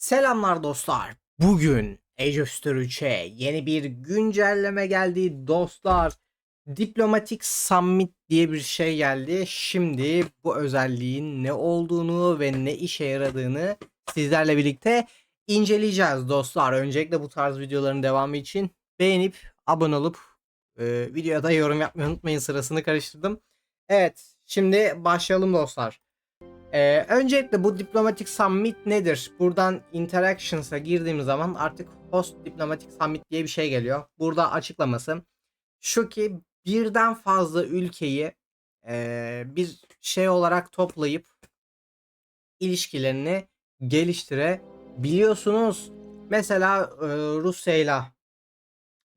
Selamlar dostlar. Bugün Age of Star 3'e yeni bir güncelleme geldi dostlar. Diplomatic Summit diye bir şey geldi. Şimdi bu özelliğin ne olduğunu ve ne işe yaradığını sizlerle birlikte inceleyeceğiz dostlar. Öncelikle bu tarz videoların devamı için beğenip abone olup e, videoya yorum yapmayı unutmayın sırasını karıştırdım. Evet şimdi başlayalım dostlar. Ee, öncelikle bu Diplomatic Summit nedir? Buradan Interactions'a girdiğimiz zaman artık Host Diplomatic Summit diye bir şey geliyor. Burada açıklaması şu ki birden fazla ülkeyi ee, bir şey olarak toplayıp ilişkilerini geliştirebiliyorsunuz. Mesela e, Rusya'yla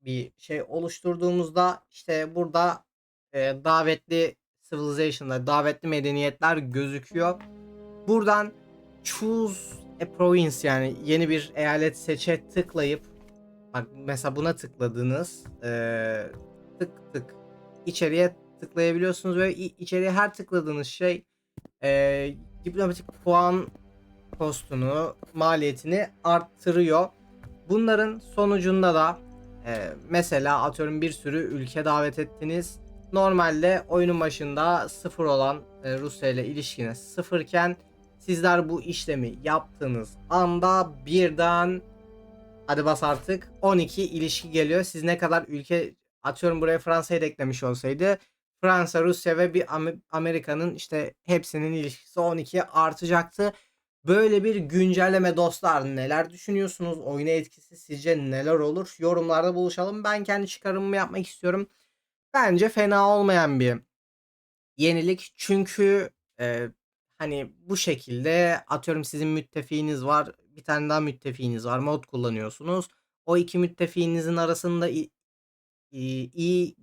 bir şey oluşturduğumuzda işte burada e, davetli civilization'lar, davetli medeniyetler gözüküyor. Buradan choose a province yani yeni bir eyalet seçe tıklayıp bak mesela buna tıkladınız eee, tık tık içeriye tıklayabiliyorsunuz ve içeriye her tıkladığınız şey eee, diplomatik puan postunu maliyetini arttırıyor. Bunların sonucunda da eee, mesela atıyorum bir sürü ülke davet ettiniz normalde oyunun başında sıfır olan e, Rusya ile ilişkiniz sıfırken sizler bu işlemi yaptığınız anda birden hadi bas artık 12 ilişki geliyor. Siz ne kadar ülke atıyorum buraya Fransa'yı da eklemiş olsaydı Fransa, Rusya ve bir Am- Amerika'nın işte hepsinin ilişkisi 12'ye artacaktı. Böyle bir güncelleme dostlar neler düşünüyorsunuz? Oyuna etkisi sizce neler olur? Yorumlarda buluşalım. Ben kendi çıkarımımı yapmak istiyorum. Bence fena olmayan bir yenilik. Çünkü e, hani bu şekilde atıyorum sizin müttefiğiniz var. Bir tane daha müttefiğiniz var. Mod kullanıyorsunuz. O iki müttefiğinizin arasında iyi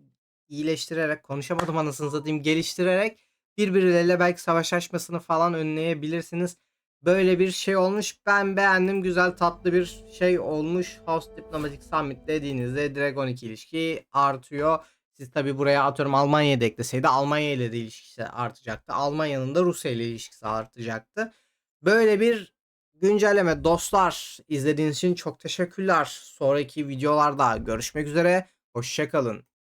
iyileştirerek konuşamadım anasını satayım geliştirerek birbirleriyle belki savaş açmasını falan önleyebilirsiniz. Böyle bir şey olmuş. Ben beğendim. Güzel tatlı bir şey olmuş. House Diplomatic Summit dediğinizde Dragon 2 ilişki artıyor. Siz tabi buraya atıyorum Almanya'da ekleseydi Almanya ile de ilişkisi artacaktı. Almanya'nın da Rusya ile ilişkisi artacaktı. Böyle bir güncelleme dostlar. izlediğiniz için çok teşekkürler. Sonraki videolarda görüşmek üzere. Hoşçakalın.